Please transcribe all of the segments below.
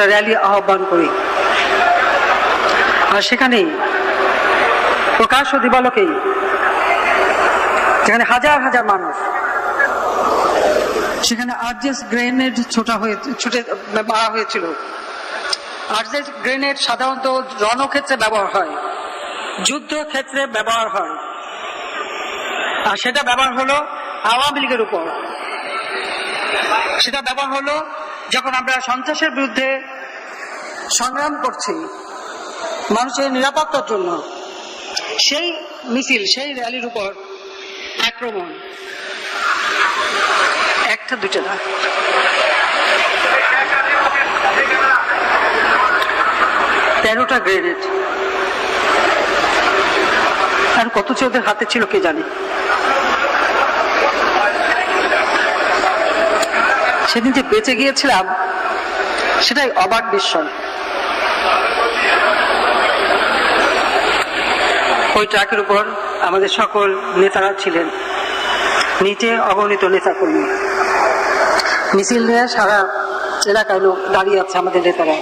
একটা র্যালি আহ্বান করি। আর সেখানে প্রকাশ ও দিবালোকেই, যেখানে হাজার হাজার মানুষ, সেখানে আরজেস গ্রেনেড ছোটা হয়ে, ছুটে মারা হয়েছিল। আরজেস গ্রেনেড সাধারণত রণক্ষেত্রে ব্যবহার হয়, যুদ্ধক্ষেত্রে ব্যবহার হয়। আর সেটা ব্যবহার হলো আওয়ামী লীগের উপর। সেটা ব্যবহার হলো যখন আমরা সন্ত্রাসের বিরুদ্ধে সংগ্রাম করছি মানুষের নিরাপত্তার জন্য। সেই মিছিল, সেই র্যালির উপর আক্রমণ। একটা দুটো না। তেরোটা গ্রেনেড। আর কত যে ওদের হাতে ছিল কে জানে। সেদিন যে বেঁচে গিয়েছিলাম সেটাই অবাক বিস্ময়। ওই ট্রাকের উপর আমাদের সকল নেতারা ছিলেন। নিচে অগণিত নেতা কর্মী মিছিল নিয়ে সারা এলাকায় লোক দাঁড়িয়ে আছে আমাদের নেতারা।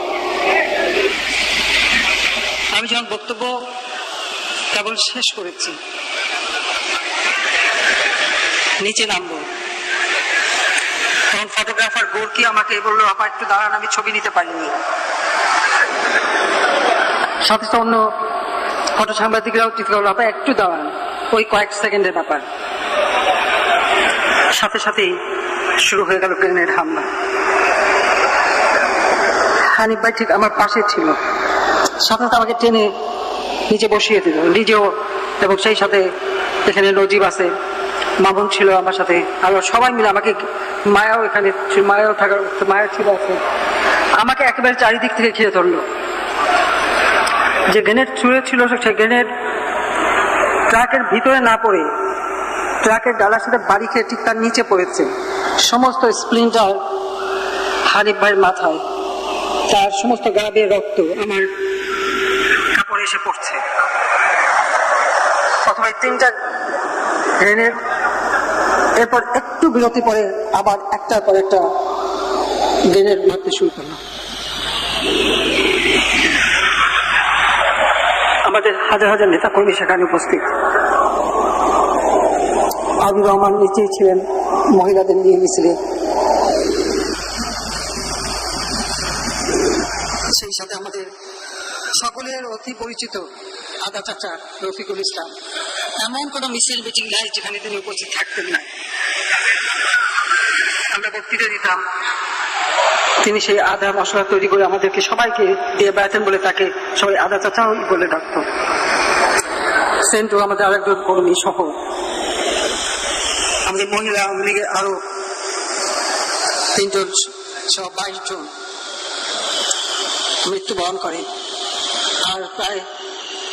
আমি যখন বক্তব্য কেবল শেষ করেছি, নিচে নামবো। তখন ফটোগ্রাফার গোর্কি আমাকে বলল, আপা, একটু দাঁড়ান, আমি ছবি নিতে পারিনি। সাথে সাথে অন্য ফটো সাংবাদিকরাও চিৎকার করল, আপা, একটু দাঁড়ান, ওই কয়েক সেকেন্ডের ব্যাপার। সাথে সাথেই শুরু হয়ে গেল গ্রেনেড হামলা। হানিফ ভাই ঠিক আমার পাশে ছিল। সাথে সাথে আমাকে টেনে নিচে বসিয়ে দিল, নিজেও এবং সেই সাথে এখানে নজিব আছে। মামুন ছিল আমার সাথে। আর সবাই মিলে আমাকে মায়াও এখানে মায়াও থাকার মায়া ছিল আছে আমাকে একেবারে চারিদিক থেকে ঘিরে ধরলো। যে গ্রেনেড ছুঁড়ে ছিল সেই গ্রেনেড ট্রাকের ভিতরে না পড়ে, ট্রাকের ডালার সাথে বাড়ি খেয়ে ঠিক তার নিচে পড়েছে। সমস্ত স্প্লিন্টার হানিফ ভাইয়ের মাথায়, তার সমস্ত গা দিয়ে রক্ত আমার কাপড়ে এসে পড়ছে। প্রথমে তিনটা গ্রেনেড এরপর একটু বিরতি পরে আবার একটার পর একটা গ্রেনেড মারতে শুরু করলাম। আমাদের হাজার হাজার নেতা কর্মী সেখানে উপস্থিত। আবুর রহমান নিচেই ছিলেন মহিলাদের নিয়ে মিছিলে। সেই সাথে আমাদের সকলের অতি পরিচিত আদা চাচা রফিকুল ইসলাম। এমন কোন মিছিল, মিটিং নাই যেখানে তিনি উপস্থিত থাকতেন না। আমরা বক্তৃতা দিতাম। তিনি সেই আদা মশলা তৈরি করে আমাদেরকে সবাইকে দিয়ে বেড়াতেন বলে তাকে সবাই আদা চাচাও বলে ডাকত। সেন্টু আমাদের আরেকজন কর্মী সহ। আমাদের মহিলা আওয়ামী লীগের আরও তিনজন সহ বাইশ জন মৃত্যুবরণ করে। আর প্রায়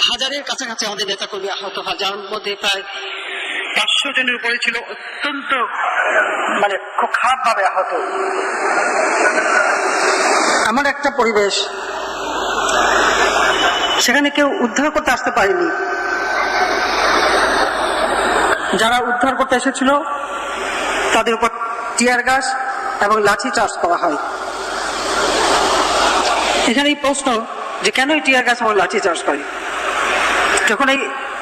হাজারের কাছাকাছি আমাদের নেতাকর্মী আহত হয় যার মধ্যে প্রায় পাঁচশো জনের উপরে ছিল অত্যন্ত মানে খুব খারাপ ভাবে আহত। এমন একটা পরিবেশ সেখানে কেউ উদ্ধার করতে আসতে পারেনি। যারা উদ্ধার করতে এসেছিল, তাদের উপর টিয়ার গাছ এবং লাঠি চার্জ করা হয়। এখানে এই প্রশ্ন যে কেন টিয়ার গাছ এবং লাঠি চার্জ করে? যখন এই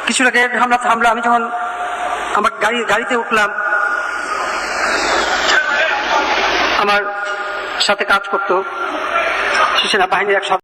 কিছুটা গ্রেনেড হামলা থামলো, আমি যখন আমার গাড়ি, গাড়িতে উঠলাম, আমার সাথে কাজ করতো সেনা বাহিনীর এক